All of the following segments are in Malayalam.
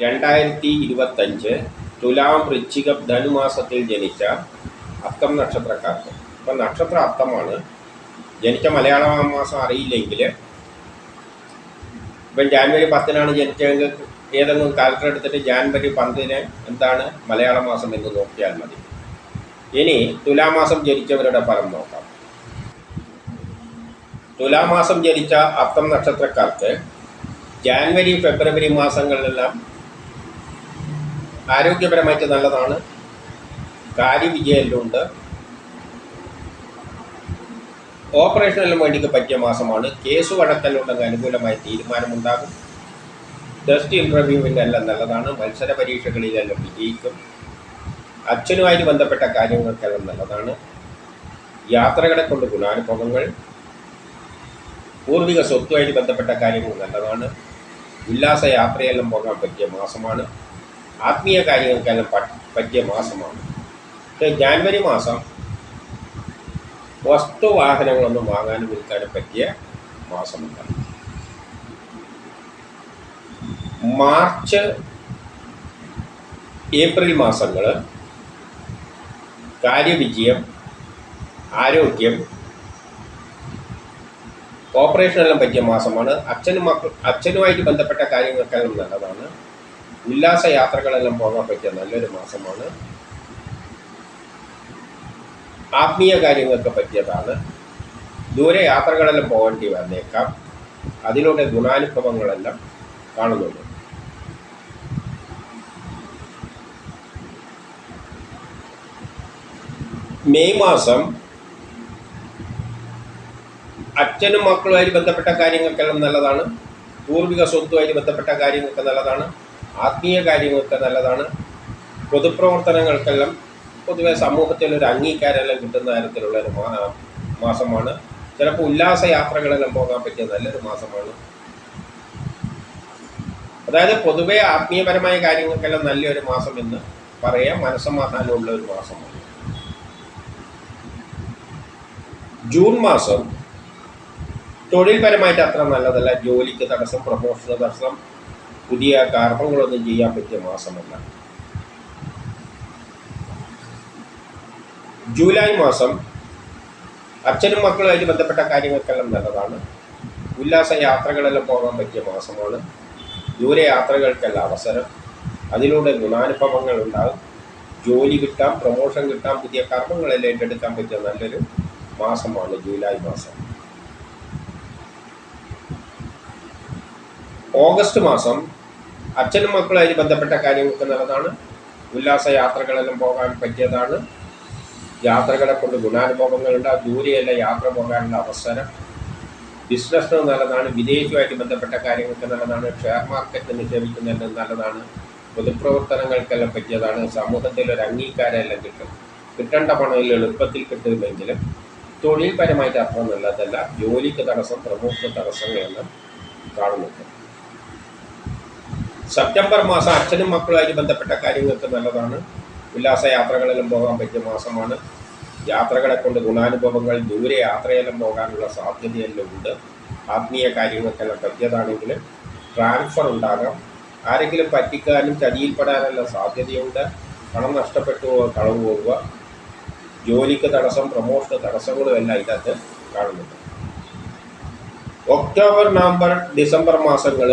രണ്ടായിരത്തി ഇരുപത്തഞ്ച് തുലാം വൃശ്ചിക ധനുമാസത്തിൽ ജനിച്ച അത്തം നക്ഷത്രക്കാർക്ക് അപ്പം നക്ഷത്ര അത്തമാണ് ജനിച്ച മലയാള മാസം അറിയില്ലെങ്കിൽ ഇപ്പം ജാനുവരി പത്തിനാണ് ജനിച്ചതെങ്കിൽ ഏതെങ്കിലും കാലത്തിൽ എടുത്തിട്ട് ജാനുവരി പന്തിന് എന്താണ് മലയാള മാസം എന്ന് നോക്കിയാൽ മതി. ഇനി തുലാമാസം ജനിച്ചവരുടെ ഫലം നോക്കാം. തുലാമാസം ജനിച്ച അത്തം നക്ഷത്രക്കാർക്ക് ജാനുവരി ഫെബ്രുവരി മാസങ്ങളിലെല്ലാം ആരോഗ്യപരമായിട്ട് നല്ലതാണ്. കാര്യവിജയമെല്ലാം ഉണ്ട് ഓപ്പറേഷനെല്ലാം വേണ്ടിക്ക് പറ്റിയ മാസമാണ്. കേസ് വഴക്കലുണ്ടെങ്കിൽ അനുകൂലമായ തീരുമാനമുണ്ടാകും. ടെസ്റ്റ് ഇന്റർവ്യൂവിന്റെ എല്ലാം നല്ലതാണ്. മത്സര പരീക്ഷകളിലെല്ലാം വിജയിക്കും. അച്ഛനുമായിട്ട് ബന്ധപ്പെട്ട കാര്യങ്ങൾക്കെല്ലാം നല്ലതാണ്. യാത്രകളെ കൊണ്ട് ഗുണാനുഭവങ്ങൾ. പൂർവിക സ്വത്തുമായിട്ട് ബന്ധപ്പെട്ട കാര്യങ്ങൾ നല്ലതാണ്. ഉല്ലാസ യാത്രയെല്ലാം പോകാൻ പറ്റിയ മാസമാണ്. ആത്മീയ കാര്യങ്ങൾക്കെല്ലാം പറ്റിയ മാസമാണ്. ജാനുവരി മാസം വസ്തുവാഹനങ്ങളൊന്നും വാങ്ങാനും വിൽക്കാനും പറ്റിയ മാസമല്ല മാർച്ച് ഏപ്രിൽ മാസങ്ങൾ കാര്യവിജയം ആരോഗ്യം കോപ്പറേഷനെല്ലാം പറ്റിയ മാസമാണ്. അച്ഛനും മക്കൾ അച്ഛനുമായിട്ട് ബന്ധപ്പെട്ട കാര്യങ്ങൾക്കെല്ലാം നല്ലതാണ്. ഉല്ലാസ യാത്രകളെല്ലാം പോകാൻ പറ്റിയ നല്ലൊരു മാസമാണ്. ആത്മീയ കാര്യങ്ങൾക്ക് പറ്റിയതാണ്. ദൂരെ യാത്രകളെല്ലാം പോകേണ്ടി വന്നേക്കാം. അതിലൂടെ ഗുണാനുഭവങ്ങളെല്ലാം കാണുന്നുണ്ട്. മെയ് മാസം അച്ഛനും മക്കളുമായി ബന്ധപ്പെട്ട കാര്യങ്ങൾക്കെല്ലാം നല്ലതാണ്. പൂർവിക സ്വത്തുമായി ബന്ധപ്പെട്ട കാര്യങ്ങൾക്ക് നല്ലതാണ്. ആത്മീയ കാര്യങ്ങൾക്ക് നല്ലതാണ്. പൊതുപ്രവർത്തനങ്ങൾക്കെല്ലാം പൊതുവെ സമൂഹത്തിൽ ഒരു അംഗീകാരമെല്ലാം കിട്ടുന്ന തരത്തിലുള്ള ഒരു മാസമാണ്. ചിലപ്പോൾ ഉല്ലാസ യാത്രകളെല്ലാം പോകാൻ പറ്റിയ നല്ലൊരു മാസമാണ്. അതായത് പൊതുവെ ആത്മീയപരമായ കാര്യങ്ങൾക്കെല്ലാം നല്ലൊരു മാസം എന്ന് പറയാം മനസ്സമാധാനമുള്ള ഒരു മാസമാണ്. ജൂൺ മാസം തൊഴിൽപരമായിട്ട് അത്ര നല്ലതല്ല. ജോലിക്ക് തടസ്സം പ്രമോഷന് തടസ്സം പുതിയ കർമ്മങ്ങളൊന്നും ചെയ്യാൻ പറ്റിയ മാസമല്ല. ജൂലൈ മാസം അച്ഛനും മക്കളുമായിട്ട് ബന്ധപ്പെട്ട കാര്യങ്ങൾക്കെല്ലാം നല്ലതാണ്. ഉല്ലാസ യാത്രകളെല്ലാം പോകാൻ പറ്റിയ മാസമാണ്. ദൂരയാത്രകൾക്കെല്ലാം അവസരം. അതിലൂടെ ഗുണാനുഭവങ്ങൾ ഉണ്ടാകും. ജോലി കിട്ടാം പ്രൊമോഷൻ കിട്ടാം പുതിയ കർമ്മങ്ങളെല്ലാം ഏറ്റെടുക്കാൻ പറ്റിയ നല്ലൊരു മാസമാണ് ജൂലൈ മാസം. ഓഗസ്റ്റ് മാസം അച്ഛനും മക്കളുമായി ബന്ധപ്പെട്ട കാര്യങ്ങൾക്ക് നല്ലതാണ് ഉല്ലാസ യാത്രകളെല്ലാം പോകാൻ പറ്റിയതാണ്. യാത്രകളെ കൊണ്ട് ഗുണാനുഭവങ്ങളുണ്ട്. ദൂരെയല്ല യാത്ര പോകാനുള്ള അവസരം. ബിസിനസ്സിന് നല്ലതാണ്. വിദേശവുമായിട്ട് ബന്ധപ്പെട്ട കാര്യങ്ങൾക്ക് നല്ലതാണ്. ഷെയർ മാർക്കറ്റ് നിക്ഷേപിക്കുന്നതിന് നല്ലതാണ്. പൊതുപ്രവർത്തനങ്ങൾക്കെല്ലാം പറ്റിയതാണ്. സമൂഹത്തിൽ ഒരു അംഗീകാരമെല്ലാം കിട്ടും. കിട്ടേണ്ട പണം എളുപ്പത്തിൽ കിട്ടുമെങ്കിലും തൊഴിൽപരമായിട്ട് അത്ര നല്ലതല്ല. ജോലിക്ക് തടസ്സം പ്രമോഷന് തടസ്സങ്ങളെല്ലാം കാണുന്നുണ്ട്. സെപ്റ്റംബർ മാസം അച്ഛനും മക്കളുമായി ബന്ധപ്പെട്ട കാര്യങ്ങൾക്ക് നല്ലതാണ്. ഉല്ലാസ യാത്രകളെല്ലാം പോകാൻ പറ്റിയ മാസമാണ്. യാത്രകളെ കൊണ്ട് ഗുണാനുഭവങ്ങൾ ദൂരെ യാത്രയെല്ലാം പോകാനുള്ള സാധ്യതയെല്ലാം ഉണ്ട്. ആത്മീയ കാര്യങ്ങൾക്കെല്ലാം പറ്റിയതാണെങ്കിൽ ട്രാൻസ്ഫർ ഉണ്ടാകാം. ആരെങ്കിലും പറ്റിക്കാനും ചതിയിൽപ്പെടാനെല്ലാം സാധ്യതയുണ്ട്. പണം നഷ്ടപ്പെട്ടു കളവ് പോകുക ജോലിക്ക് തടസ്സം പ്രമോഷന് തടസ്സങ്ങളും എല്ലാം ഇതിനകത്ത് കാണുന്നുണ്ട്. ഒക്ടോബർ നവംബർ ഡിസംബർ മാസങ്ങൾ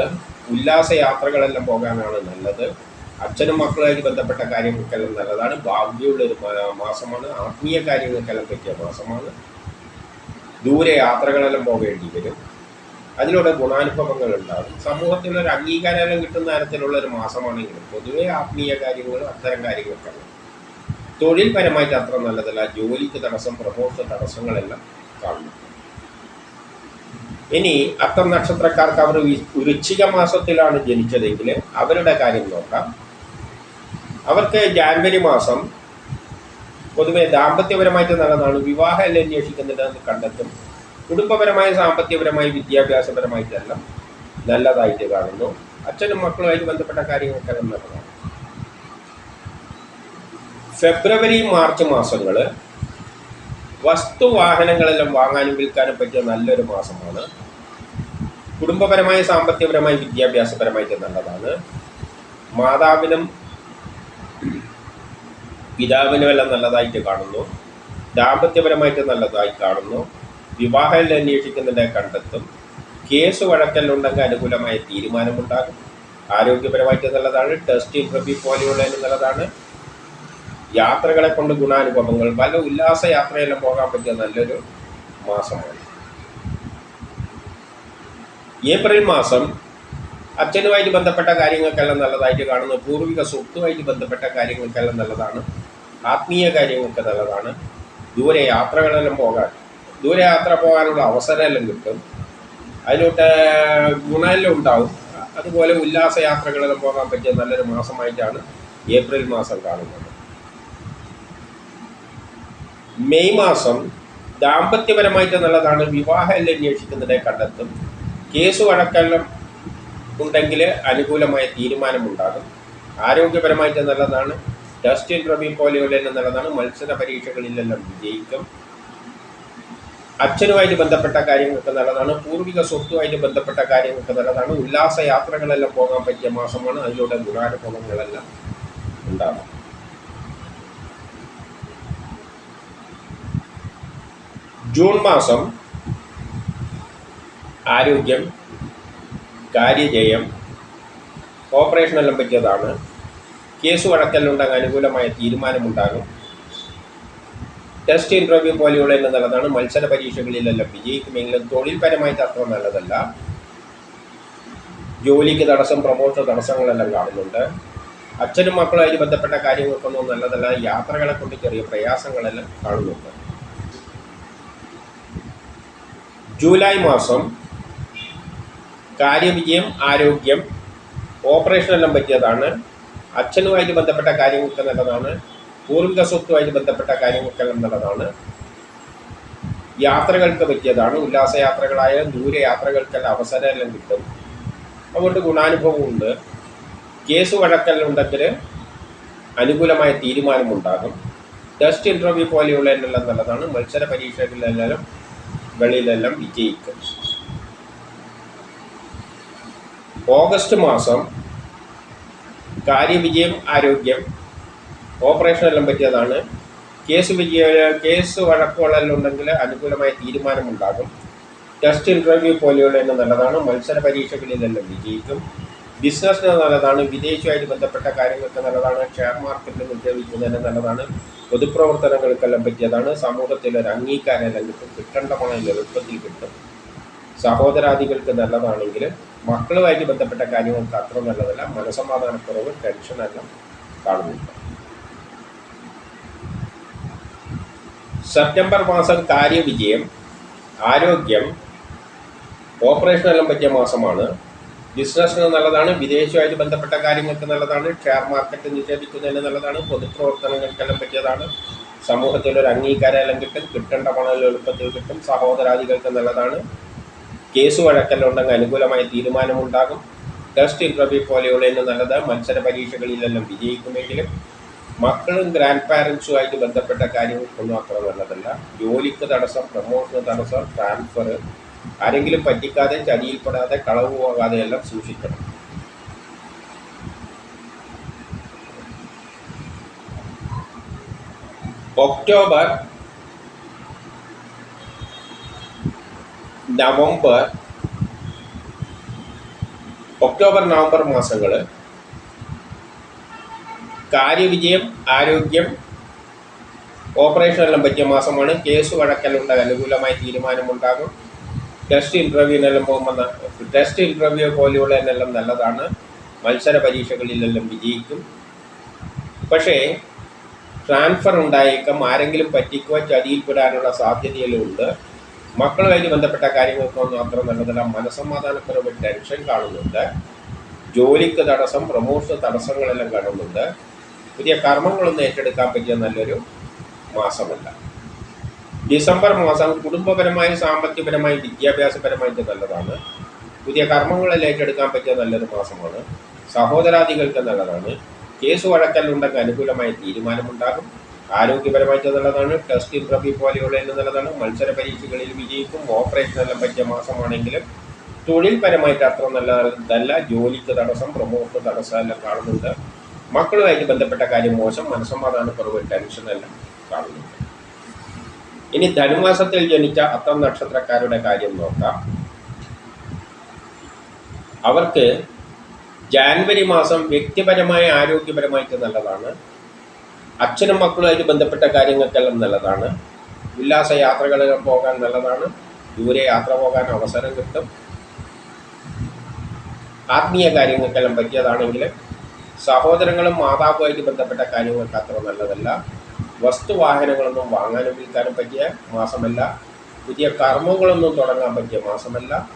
ഉല്ലാസ യാത്രകളെല്ലാം പോകാനാണ് നല്ലത്. അച്ഛനും മക്കളുമായി ബന്ധപ്പെട്ട കാര്യങ്ങൾക്കെല്ലാം നല്ലതാണ്. ഭാഗ്യമുള്ള ഒരു മാസമാണ്. ആത്മീയ കാര്യങ്ങൾക്കെല്ലാം പറ്റിയ മാസമാണ്. ദൂരെ യാത്രകളെല്ലാം പോകേണ്ടി വരും. അതിലൂടെ ഗുണാനുഭവങ്ങൾ ഉണ്ടാകും. സമൂഹത്തിൽ ഒരു അംഗീകാരം കിട്ടുന്ന തരത്തിലുള്ള ഒരു മാസമാണെങ്കിലും പൊതുവെ ആത്മീയ കാര്യങ്ങളും അത്തരം കാര്യങ്ങൾക്കല്ല തൊഴിൽപരമായിട്ട് അത്ര നല്ലതല്ല. ജോലിക്ക് തടസ്സം പ്രമോഷൻ തടസ്സങ്ങളെല്ലാം കാണുന്നു ഇനി അത്തം നക്ഷത്രക്കാർക്ക് അവർ വൃശ്ചിക മാസത്തിലാണ് ജനിച്ചതെങ്കിൽ അവരുടെ കാര്യം നോക്കാം. അവർക്ക് ജാനുവരി മാസം പൊതുവെ ദാമ്പത്യപരമായിട്ട് നല്ലതാണ് വിവാഹം എല്ലാം അന്വേഷിക്കുന്നുണ്ടെന്ന് കണ്ടെത്തും. കുടുംബപരമായ സാമ്പത്തികപരമായി വിദ്യാഭ്യാസപരമായിട്ടെല്ലാം നല്ലതായിട്ട് കാണുന്നു. അച്ഛനും മക്കളുമായിട്ട് ബന്ധപ്പെട്ട കാര്യങ്ങളൊക്കെ നല്ലതാണ്. ഫെബ്രുവരി മാർച്ച് മാസങ്ങൾ വസ്തുവാഹനങ്ങളെല്ലാം വാങ്ങാനും വിൽക്കാനും പറ്റിയ നല്ലൊരു മാസമാണ്. കുടുംബപരമായി സാമ്പത്തികപരമായി വിദ്യാഭ്യാസപരമായിട്ട് നല്ലതാണ്. മാതാവിനും പിതാവിനും എല്ലാം നല്ലതായിട്ട് കാണുന്നു. ദാമ്പത്യപരമായിട്ട് നല്ലതായി കാണുന്നു. വിവാഹം അന്വേഷിക്കുന്നതിനെ കണ്ടെത്തും. കേസ് വഴക്കലുണ്ടെങ്കിൽ അനുകൂലമായ തീരുമാനമുണ്ടാകും. ആരോഗ്യപരമായിട്ട് നല്ലതാണ്. ടെസ്റ്റ് ഇന്റർവ്യൂ പോലെയുള്ളതിന് നല്ലതാണ്. യാത്രകളെ കൊണ്ട് ഗുണാനുഭവങ്ങൾ പല ഉല്ലാസ യാത്രയെല്ലാം പോകാൻ പറ്റിയ നല്ലൊരു മാസമാണ്. ഏപ്രിൽ മാസം അച്ഛനുമായിട്ട് ബന്ധപ്പെട്ട കാര്യങ്ങൾക്കെല്ലാം നല്ലതായിട്ട് കാണുന്നു. പൂർവിക സ്വത്തുമായിട്ട് ബന്ധപ്പെട്ട കാര്യങ്ങൾക്കെല്ലാം നല്ലതാണ്. ആത്മീയ കാര്യങ്ങൾക്ക് നല്ലതാണ്. ദൂരെ യാത്രകളെല്ലാം പോകാൻ ദൂരെ യാത്ര പോകാനുള്ള അവസരമെല്ലാം കിട്ടും. അതിലോട്ട് ഗുണമെല്ലാം ഉണ്ടാവും. അതുപോലെ ഉല്ലാസ യാത്രകളെല്ലാം പോകാൻ പറ്റിയ നല്ലൊരു മാസമായിട്ടാണ് ഏപ്രിൽ മാസം കാണുന്നത്. മെയ് മാസം ദാമ്പത്യപരമായിട്ട് നല്ലതാണ്. വിവാഹം അന്വേഷിക്കുന്നതിനെ കണ്ടെത്തും. കേസ് വഴക്കെല്ലാം ഉണ്ടെങ്കിൽ അനുകൂലമായ തീരുമാനമുണ്ടാകും. ആരോഗ്യപരമായിട്ട് നല്ലതാണ്. ടെസ്റ്റ് ഇന്റർവ്യൂ പോലെയുള്ള തന്നെ നല്ലതാണ്. മത്സര പരീക്ഷകളിലെല്ലാം വിജയിക്കും. അച്ഛനുമായിട്ട് ബന്ധപ്പെട്ട കാര്യങ്ങൾക്ക് നല്ലതാണ്. പൂർവിക സ്വത്തുമായിട്ട് ബന്ധപ്പെട്ട കാര്യങ്ങൾക്ക് നല്ലതാണ്. ഉല്ലാസ യാത്രകളെല്ലാം പോകാൻ പറ്റിയ മാസമാണ്. അതിലൂടെ ഗുണാനുഭവങ്ങളെല്ലാം ഉണ്ടാകും. ജൂൺ മാസം ആരോഗ്യം കാര്യജയം ഓപ്പറേഷനെല്ലാം പറ്റിയതാണ്. കേസ് വഴക്കലുണ്ടെങ്കിൽ അനുകൂലമായ തീരുമാനമുണ്ടാകും. ടെസ്റ്റ് ഇന്റർവ്യൂ പോലെയുള്ള നല്ലതാണ്. മത്സര പരീക്ഷകളിലെല്ലാം വിജയിക്കുമെങ്കിലും തൊഴിൽപരമായി അത്ര നല്ലതല്ല. ജോലിക്ക് തടസ്സം പ്രമോഷൻ തടസ്സങ്ങളെല്ലാം കാണുന്നുണ്ട്. അച്ഛനും മക്കളുമായി ബന്ധപ്പെട്ട കാര്യങ്ങൾക്കൊന്നും നല്ലതല്ല. യാത്രകളെ കൊണ്ട് ചെറിയ പ്രയാസങ്ങളെല്ലാം കാണുന്നുണ്ട്. ജൂലൈ മാസം കാര്യവിജയം ആരോഗ്യം ഓപ്പറേഷനെല്ലാം പറ്റിയതാണ്. അച്ഛനുമായിട്ട് ബന്ധപ്പെട്ട കാര്യങ്ങളൊക്കെ നല്ലതാണ്. പൂർവിക സ്വത്തുമായിട്ട് ബന്ധപ്പെട്ട കാര്യങ്ങൾക്കെല്ലാം നല്ലതാണ്. യാത്രകൾക്ക് പറ്റിയതാണ്. ഉല്ലാസയാത്രകളായാലും ദൂരയാത്രകൾക്കെല്ലാം ദൂരെ യാത്രകൾക്കെല്ലാം അവസരമെല്ലാം കിട്ടും. അതുകൊണ്ട് ഗുണാനുഭവമുണ്ട്. കേസ് വഴക്കെല്ലാം ഉണ്ടെങ്കിൽ അനുകൂലമായ തീരുമാനമുണ്ടാകും. ടെസ്റ്റ് ഇന്റർവ്യൂ പോലെയുള്ള നല്ലതാണ്. മത്സര പരീക്ഷകളിലെല്ലാം കളിലെല്ലാം വിജയിക്കും. ഓഗസ്റ്റ് മാസം കാര്യവിജയം ആരോഗ്യം ഓപ്പറേഷൻ എല്ലാം പറ്റിയതാണ്. കേസ് വിജയ കേസ് വഴക്കുകളെല്ലാം ഉണ്ടെങ്കിൽ അനുകൂലമായ തീരുമാനമുണ്ടാകും. ടെസ്റ്റ് ഇന്റർവ്യൂ പോലെയുള്ള എല്ലാം നല്ലതാണ്. മത്സര പരീക്ഷകളിലെല്ലാം വിജയിക്കും. ബിസിനസ്സിന് നല്ലതാണ്. വിദേശവുമായിട്ട് ബന്ധപ്പെട്ട കാര്യങ്ങൾക്ക് നല്ലതാണ്. ഷെയർ മാർക്കറ്റിൽ നിക്ഷേപിക്കുന്നതിന് നല്ലതാണ്. പൊതുപ്രവർത്തനങ്ങൾക്കെല്ലാം പറ്റിയതാണ്. സമൂഹത്തിൽ ഒരു അംഗീകാരം അല്ലെങ്കിൽ കിട്ടേണ്ട പണം എളുപ്പത്തിൽ കിട്ടും. സഹോദരാദികൾക്ക് നല്ലതാണെങ്കിൽ മക്കളുമായിട്ട് ബന്ധപ്പെട്ട കാര്യങ്ങൾക്ക് അത്ര നല്ലതല്ല. മനസമാധാനക്കുറവ് ടെൻഷനെല്ലാം കാണുന്നുണ്ട്. സെപ്റ്റംബർ മാസം കാര്യവിജയം ആരോഗ്യം ഓപ്പറേഷനെല്ലാം പറ്റിയ മാസമാണ്. ബിസിനസ്സിന് നല്ലതാണ് വിദേശവുമായിട്ട് ബന്ധപ്പെട്ട കാര്യങ്ങൾക്ക് നല്ലതാണ് ഷെയർ മാർക്കറ്റ് നിക്ഷേപിക്കുന്നതിന് നല്ലതാണ് പൊതുപ്രവർത്തനങ്ങൾക്കെല്ലാം പറ്റിയതാണ്. സമൂഹത്തിൽ ഒരു അംഗീകാരം കിട്ടും കിട്ടേണ്ട പണം എളുപ്പത്തിൽ കിട്ടും സഹോദരാദികൾക്ക് നല്ലതാണ്. കേസ് വഴക്കെല്ലാം ഉണ്ടെങ്കിൽ അനുകൂലമായ തീരുമാനമുണ്ടാകും. ടെസ്റ്റ് ഇന്റർവ്യൂ പോലെയുള്ള നല്ലത് മത്സര പരീക്ഷകളിലെല്ലാം വിജയിക്കുമെങ്കിലും മക്കളും ഗ്രാൻഡ് പാരൻസുമായിട്ട് ബന്ധപ്പെട്ട കാര്യങ്ങൾക്കൊന്നും അത്ര നല്ലതല്ല. ജോലിക്ക് തടസ്സം പ്രമോഷന് തടസ്സം ട്രാൻസ്ഫർ ആരെങ്കിലും പറ്റിക്കാതെ ചതിയിൽപ്പെടാതെ കളവ് പോകാതെ എല്ലാം സൂക്ഷിക്കണം. ഒക്ടോബർ നവംബർ ഒക്ടോബർ നവംബർ മാസങ്ങൾ കാര്യവിജയം ആരോഗ്യം ഓപ്പറേഷനെല്ലാം പറ്റിയ മാസമാണ്. കേസ് വഴക്കലുണ്ട് അനുകൂലമായ തീരുമാനമുണ്ടാകും. ടെസ്റ്റ് ഇന്റർവ്യൂവിനെല്ലാം പോകുമ്പോൾ ടെസ്റ്റ് ഇന്റർവ്യൂ പോലെയുള്ള എന്നെല്ലാം നല്ലതാണ്. മത്സര പരീക്ഷകളിലെല്ലാം വിജയിക്കും. പക്ഷേ ട്രാൻസ്ഫർ ഉണ്ടായേക്കാം ആരെങ്കിലും പറ്റിക്കുക ചതിയിൽപ്പെടാനുള്ള സാധ്യതയെല്ലാം ഉണ്ട്. മക്കളുമായിട്ട് ബന്ധപ്പെട്ട കാര്യങ്ങൾക്കൊന്നും അത്ര നല്ലതല്ല. മനസമാധാനക്കുറവ് ടെൻഷൻ കാണുന്നുണ്ട്. ജോലിക്ക് തടസ്സം പ്രമോഷൻ തടസ്സങ്ങളെല്ലാം കാണുന്നുണ്ട്. പുതിയ കർമ്മങ്ങളൊന്നും ഏറ്റെടുക്കാൻ പറ്റിയ നല്ലൊരു മാസമല്ല. ഡിസംബർ മാസം കുടുംബപരമായി സാമ്പത്തികപരമായി വിദ്യാഭ്യാസപരമായിട്ട് നല്ലതാണ്. പുതിയ കർമ്മങ്ങളിൽ ഏറ്റെടുക്കാൻ പറ്റിയ നല്ലൊരു മാസമാണ്. സഹോദരാദികൾക്ക് നല്ലതാണ്. കേസ് വഴക്കലുണ്ടെങ്കിൽ അനുകൂലമായ തീരുമാനമുണ്ടാകും. ആരോഗ്യപരമായിട്ട് നല്ലതാണ്. ടെസ്റ്റ് പ്രഫി പോലെയുള്ള നല്ലതാണ്. മത്സര പരീക്ഷകളിൽ വിജയിക്കും. ഓപ്പറേഷനെല്ലാം പറ്റിയ മാസമാണെങ്കിലും തൊഴിൽപരമായിട്ട് അത്ര നല്ലതല്ല ജോലിക്ക് തടസ്സം പ്രമോഷൻ തടസ്സം എല്ലാം കാണുന്നുണ്ട്. മക്കളുമായിട്ട് ബന്ധപ്പെട്ട കാര്യം മോശം. മനസ്സമാധാനക്കുറവ് ടെൻഷൻ എല്ലാം കാണുന്നുണ്ട്. ഇനി ധനുമാസത്തിൽ ജനിച്ച അത്തം നക്ഷത്രക്കാരുടെ കാര്യം നോക്കാം. അവർക്ക് ജാൻവരി മാസം വ്യക്തിപരമായ ആരോഗ്യപരമായിട്ട് നല്ലതാണ്. അച്ഛനും മക്കളുമായിട്ട് ബന്ധപ്പെട്ട കാര്യങ്ങൾക്കെല്ലാം നല്ലതാണ്. ഉല്ലാസ യാത്രകളിൽ പോകാൻ നല്ലതാണ്. ദൂരെ യാത്ര പോകാൻ അവസരം കിട്ടും. ആത്മീയ കാര്യങ്ങൾക്കെല്ലാം പറ്റിയതാണെങ്കിൽ സഹോദരങ്ങളും മാതാവുമായിട്ട് ബന്ധപ്പെട്ട കാര്യങ്ങൾക്ക് അത്ര നല്ലതല്ല. വസ്തുവാഹനങ്ങളൊന്നും വാങ്ങാനും വിൽക്കാനും പറ്റിയ മാസമല്ല. പുതിയ കർമ്മങ്ങളൊന്നും തുടങ്ങാൻ പറ്റിയ മാസമല്ല.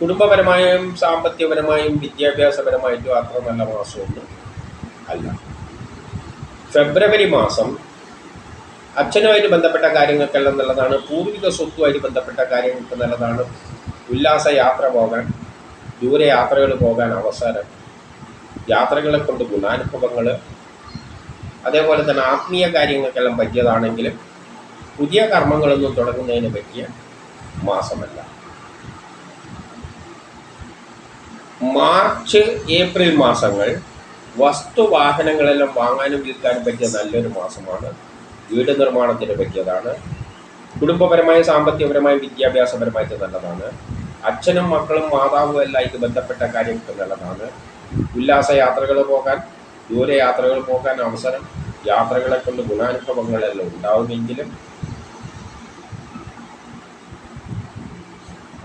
കുടുംബപരമായും സാമ്പത്തികപരമായും വിദ്യാഭ്യാസപരമായിട്ടും അത്ര നല്ല മാസമൊന്നും അല്ല. ഫെബ്രുവരി മാസം അച്ഛനുമായിട്ട് ബന്ധപ്പെട്ട കാര്യങ്ങൾക്കെല്ലാം നല്ലതാണ് പൂർവിക സ്വത്തുമായിട്ട് ബന്ധപ്പെട്ട കാര്യങ്ങൾക്ക് നല്ലതാണ്. ഉല്ലാസ യാത്ര പോകാൻ ദൂരെ യാത്രകൾ പോകാൻ അവസരം. യാത്രകളെ കൊണ്ട് ഗുണാനുഭവങ്ങൾ അതേപോലെ തന്നെ ആത്മീയ കാര്യങ്ങൾക്കെല്ലാം പറ്റിയതാണെങ്കിലും പുതിയ കർമ്മങ്ങളൊന്നും തുടങ്ങുന്നതിന് പറ്റിയ മാസമല്ല. മാർച്ച് ഏപ്രിൽ മാസങ്ങൾ വസ്തു വാഹനങ്ങളെല്ലാം വാങ്ങാനും വിൽക്കാനും പറ്റിയ നല്ലൊരു മാസമാണ്. വീട് നിർമ്മാണത്തിന് പറ്റിയതാണ്. കുടുംബപരമായ സാമ്പത്തികപരമായ വിദ്യാഭ്യാസപരമായിട്ട് നല്ലതാണ്. അച്ഛനും മക്കളും മാതാവും എല്ലാം ഇത് ബന്ധപ്പെട്ട കാര്യങ്ങൾക്ക് നല്ലതാണ്. ഉല്ലാസ യാത്രകൾ പോകാൻ ദൂര യാത്രകൾ പോകാൻ അവസരം യാത്രകളെ കൊണ്ട് ഗുണാനുഭവങ്ങളെല്ലാം ഉണ്ടാവുമെങ്കിലും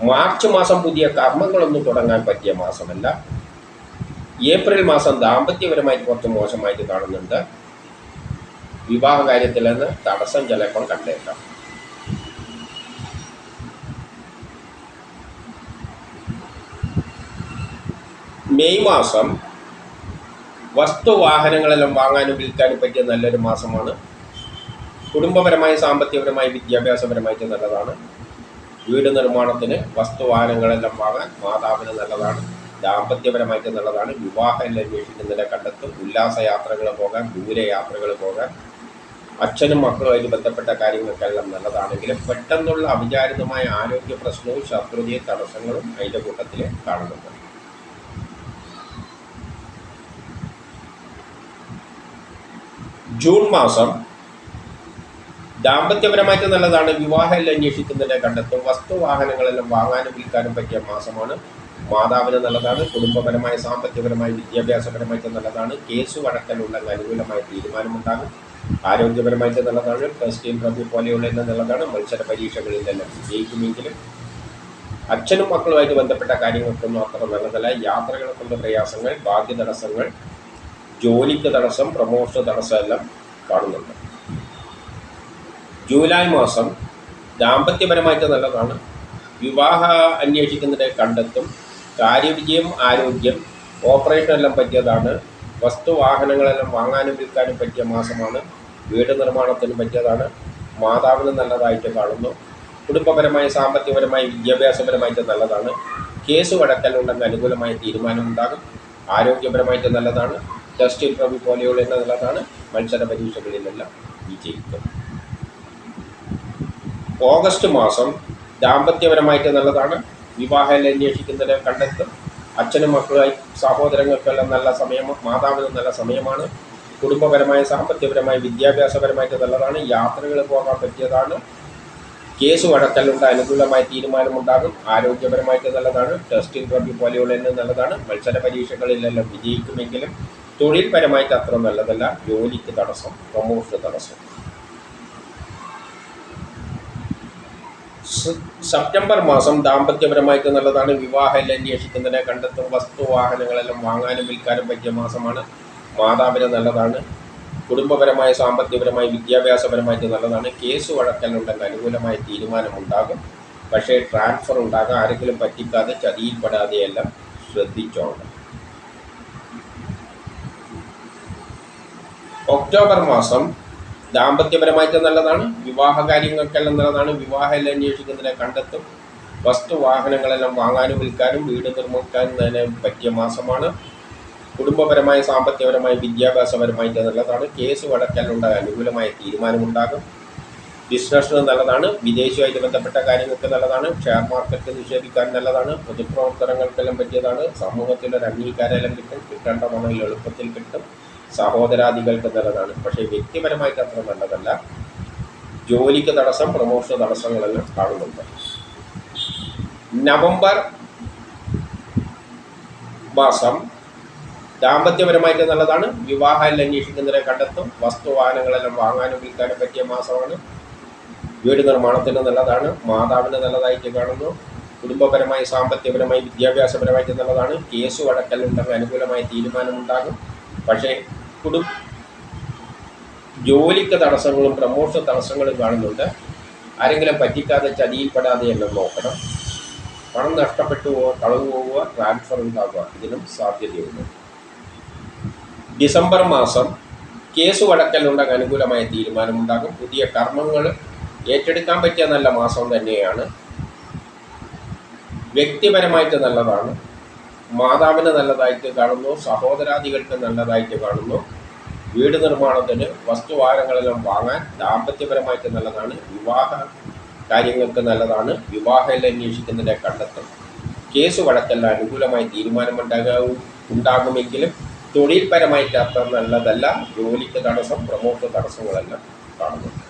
മാർച്ച് മാസം പുതിയ കർമ്മങ്ങളൊന്നും തുടങ്ങാൻ പറ്റിയ മാസമല്ല. ഏപ്രിൽ മാസം ദാമ്പത്യപരമായിട്ട് കുറച്ച് മോശമായിട്ട് കാണുന്നുണ്ട്. വിവാഹ കാര്യത്തിൽ നിന്ന് തടസ്സം ചിലപ്പോൾ കണ്ടേക്കാം. മെയ് മാസം വസ്തുവാഹനങ്ങളെല്ലാം വാങ്ങാനും വിൽക്കാനും പറ്റിയ നല്ലൊരു മാസമാണ്. കുടുംബപരമായി സാമ്പത്തികപരമായി വിദ്യാഭ്യാസപരമായിട്ട് നല്ലതാണ്. വീട് നിർമ്മാണത്തിന് വസ്തു വാഹനങ്ങളെല്ലാം വാങ്ങാൻ മാതാവിന് നല്ലതാണ്. ദാമ്പത്യപരമായിട്ട് നല്ലതാണ്. വിവാഹം അന്വേഷിക്കുന്നതിനെ കണ്ടെത്തും. ഉല്ലാസയാത്രകൾ പോകാൻ ദൂരെ യാത്രകൾ പോകാൻ അച്ഛനും മക്കളുമായിട്ട് ബന്ധപ്പെട്ട കാര്യങ്ങൾക്കെല്ലാം നല്ലതാണെങ്കിലും പെട്ടെന്നുള്ള അവിചാരിതമായ ആരോഗ്യ പ്രശ്നവും ശത്രുതയും തടസ്സങ്ങളും അതിന്റെ കൂട്ടത്തിൽ കാണുന്നുണ്ട്. ജൂൺ മാസം ദാമ്പത്യപരമായിട്ട് നല്ലതാണ്. വിവാഹം അന്വേഷിക്കുന്നതിനെ കണ്ടെത്തും. വസ്തു വാഹനങ്ങളെല്ലാം വാങ്ങാനും വിൽക്കാനും പറ്റിയ മാസമാണ്. മാതാവിന് നല്ലതാണ്. കുടുംബപരമായ സാമ്പത്തികപരമായ വിദ്യാഭ്യാസപരമായിട്ട് നല്ലതാണ്. കേസ് വഴക്കലുള്ള അനുകൂലമായ തീരുമാനമുണ്ടാകും. ആരോഗ്യപരമായിട്ട് നല്ലതാണ്. ടെസ്റ്റ് പ്രഭു പോലെയുള്ള നല്ലതാണ്. മത്സര പരീക്ഷകളിലെല്ലാം വിജയിക്കുമെങ്കിലും അച്ഛനും മക്കളുമായിട്ട് ബന്ധപ്പെട്ട കാര്യങ്ങൾക്കൊന്നും അത്ര നല്ലതല്ല. യാത്രകളെ കൊണ്ട് പ്രയാസങ്ങൾ ഭാഗ്യ തടസ്സങ്ങൾ ജോലിക്ക് തടസ്സം പ്രമോഷന് തടസ്സം എല്ലാം കാണുന്നുണ്ട്. ജൂലൈ മാസം ദാമ്പത്യപരമായിട്ട് നല്ലതാണ്. വിവാഹ അന്വേഷിക്കുന്നതിനെ കണ്ടെത്തും. കാര്യവിജയം ആരോഗ്യം ഓപ്പറേഷൻ എല്ലാം പറ്റിയതാണ്. വസ്തുവാഹനങ്ങളെല്ലാം വാങ്ങാനും വിൽക്കാനും പറ്റിയ മാസമാണ്. വീട് നിർമ്മാണത്തിന് പറ്റിയതാണ്. മാതാവിന് നല്ലതായിട്ട് കാണുന്നു. കുടുംബപരമായി സാമ്പത്തികപരമായി വിദ്യാഭ്യാസപരമായിട്ട് നല്ലതാണ്. കേസ് വഴക്കലുണ്ടെങ്കിൽ അനുകൂലമായ തീരുമാനമുണ്ടാകും. ആരോഗ്യപരമായിട്ട് നല്ലതാണ്. ടെസ്റ്റ് പ്രഭു പോലെയുള്ള നല്ലതാണ് മത്സര പരീക്ഷകളിലെല്ലാം വിജയിക്കുന്നത്. ഓഗസ്റ്റ് മാസം ദാമ്പത്യപരമായിട്ട് നല്ലതാണ്. വിവാഹം അന്വേഷിക്കുന്നവരെ കണ്ടെത്തും. അച്ഛനും മക്കളുമായി സഹോദരങ്ങൾക്കെല്ലാം നല്ല സമയം മാതാവിന് നല്ല സമയമാണ്. കുടുംബപരമായ സാമ്പത്തികപരമായ വിദ്യാഭ്യാസപരമായിട്ട് നല്ലതാണ്. യാത്രകൾ പോകാൻ പറ്റിയതാണ്. കേസ് വഴക്കലുണ്ട് അനുകൂലമായ തീരുമാനമുണ്ടാകും ആരോഗ്യപരമായിട്ട് നല്ലതാണ്. ടെസ്റ്റിംഗ് ട്രോഫി പോലെയുള്ള നല്ലതാണ്. മത്സര പരീക്ഷകളിലെല്ലാം വിജയിക്കുമെങ്കിലും തൊഴിൽപരമായിട്ട് അത്ര നല്ലതല്ല. ജോലിക്ക് തടസ്സം പ്രൊമോഷന് തടസ്സം. സെപ്റ്റംബർ മാസം ദാമ്പത്യപരമായിട്ട് നല്ലതാണ്. വിവാഹം അന്വേഷിക്കുന്നതിനെ കണ്ടെത്തും. വസ്തു വാഹനങ്ങളെല്ലാം വാങ്ങാനും വിൽക്കാനും പറ്റിയ മാസമാണ്. മാതാവിന് നല്ലതാണ്. കുടുംബപരമായ സാമ്പത്തികപരമായ വിദ്യാഭ്യാസപരമായിട്ട് നല്ലതാണ്. കേസ് വഴക്കലുണ്ടെങ്കിൽ അനുകൂലമായ തീരുമാനമുണ്ടാകും. പക്ഷേ ട്രാൻസ്ഫർ ഉണ്ടാകാൻ ആരെങ്കിലും പറ്റിക്കാതെ ചതിയിൽപ്പെടാതെയെല്ലാം ശ്രദ്ധിച്ചോണം ഒക്ടോബർ മാസം ദാമ്പത്യപരമായിട്ട് നല്ലതാണ് വിവാഹ കാര്യങ്ങൾക്കെല്ലാം നല്ലതാണ് വിവാഹമെല്ലാം അന്വേഷിക്കുന്നതിനെ കണ്ടെത്തും വസ്തു വാഹനങ്ങളെല്ലാം വാങ്ങാനും വിൽക്കാനും വീട് നിർമ്മിക്കാനും തന്നെ പറ്റിയ മാസമാണ്. കുടുംബപരമായ സാമ്പത്തികപരമായ വിദ്യാഭ്യാസപരമായിട്ട് നല്ലതാണ്. കേസ് വടക്കാനുണ്ടായ അനുകൂലമായ തീരുമാനമുണ്ടാകും. ബിസിനസ്സിന് നല്ലതാണ് വിദേശവുമായിട്ട് ബന്ധപ്പെട്ട കാര്യങ്ങൾക്ക് നല്ലതാണ് ഷെയർ മാർക്കറ്റ് നിക്ഷേപിക്കാൻ നല്ലതാണ് പൊതുപ്രവർത്തനങ്ങൾക്കെല്ലാം പറ്റിയതാണ് സമൂഹത്തിലൊരു അംഗീകാരമെല്ലാം കിട്ടും കിട്ടേണ്ട പണം എളുപ്പത്തിൽ കിട്ടും. സഹോദരാദികൾക്ക് നല്ലതാണ്. പക്ഷേ വ്യക്തിപരമായിട്ട് അത്ര നല്ലതല്ല. ജോലിക്ക് തടസ്സം പ്രമോഷൻ തടസ്സങ്ങളെല്ലാം കാണുന്നുണ്ട്. നവംബർ മാസം ദാമ്പത്യപരമായിട്ട് നല്ലതാണ്. വിവാഹം അന്വേഷിക്കുന്നതിനെ കണ്ടെത്തും. വസ്തുവാഹനങ്ങളെല്ലാം വാങ്ങാനും വിൽക്കാനും പറ്റിയ മാസമാണ്. വീട് നിർമ്മാണത്തിന് നല്ലതാണ്. മാതാവിന് നല്ലതായിട്ട് കാണുന്നു. കുടുംബപരമായി സാമ്പത്തികപരമായി വിദ്യാഭ്യാസപരമായിട്ട് നല്ലതാണ്. കേസ് വഴക്കലുണ്ടെങ്കിൽ അനുകൂലമായ തീരുമാനമുണ്ടാകും. പക്ഷേ കുടും ജോലിക്ക് തടസ്സങ്ങളും പ്രമോഷൻ തടസ്സങ്ങളും കാണുന്നുണ്ട്. ആരെങ്കിലും പറ്റിക്കാതെ ചതിയിൽപ്പെടാതെ എല്ലാം നോക്കണം. പണം നഷ്ടപ്പെട്ടു പോവുക കളവ് പോവുക ട്രാൻസ്ഫർ ഉണ്ടാവുക ഇതിനും സാധ്യതയുണ്ട്. ഡിസംബർ മാസം കേസ് വടക്കലുണ്ടെങ്കിൽ അനുകൂലമായ തീരുമാനമുണ്ടാകും. പുതിയ കർമ്മങ്ങൾ ഏറ്റെടുക്കാൻ പറ്റിയ നല്ല മാസം തന്നെയാണ്. വ്യക്തിപരമായിട്ട് നല്ലതാണ്. മാതാവിന് നല്ലതായിട്ട് കാണുന്നു സഹോദരാദികൾക്ക് നല്ലതായിട്ട് കാണുന്നു. വീട് നിർമ്മാണത്തിന് വസ്തുവാരങ്ങളെല്ലാം വാങ്ങാൻ ദാമ്പത്യപരമായിട്ട് നല്ലതാണ്. വിവാഹ കാര്യങ്ങൾക്ക് നല്ലതാണ്. വിവാഹം അന്വേഷിക്കുന്നതിന്റെ കണ്ടെത്തും കേസ് വഴക്കല്ല അനുകൂലമായി തീരുമാനമുണ്ടാകാവും ഉണ്ടാകുമെങ്കിലും തൊഴിൽപരമായിട്ട് അത്ര നല്ലതല്ല. ജോലിക്ക് തടസ്സം പ്രമോട്ട് തടസ്സങ്ങളെല്ലാം കാണുന്നു.